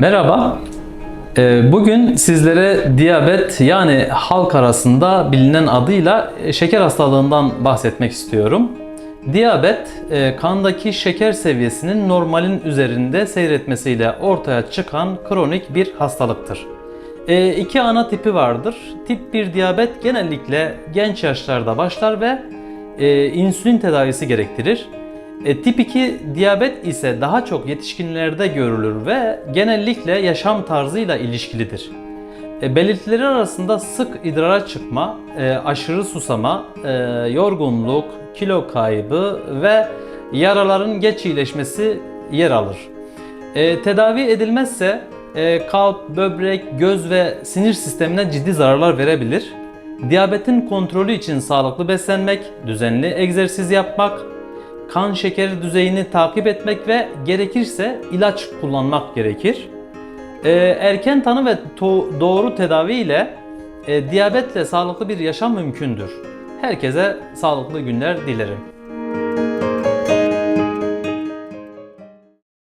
Merhaba. Ee, Bugün sizlere diyabet yani halk arasında bilinen adıyla şeker hastalığından bahsetmek istiyorum. Diyabet, e, kandaki şeker seviyesinin normalin üzerinde seyretmesiyle ortaya çıkan kronik bir hastalıktır. E, iki ana tipi vardır. Tip 1 diyabet genellikle genç yaşlarda başlar ve e, insülin tedavisi gerektirir. E, tip 2 diyabet ise daha çok yetişkinlerde görülür ve genellikle yaşam tarzıyla ilişkilidir. E, belirtileri arasında sık idrara çıkma, e, aşırı susama, e, yorgunluk, kilo kaybı ve yaraların geç iyileşmesi yer alır. E, tedavi edilmezse e, kalp, böbrek, göz ve sinir sistemine ciddi zararlar verebilir. Diyabetin kontrolü için sağlıklı beslenmek, düzenli egzersiz yapmak, kan şekeri düzeyini takip etmek ve gerekirse ilaç kullanmak gerekir. Ee, erken tanı ve doğru tedavi ile e, diyabetle sağlıklı bir yaşam mümkündür. Herkese sağlıklı günler dilerim.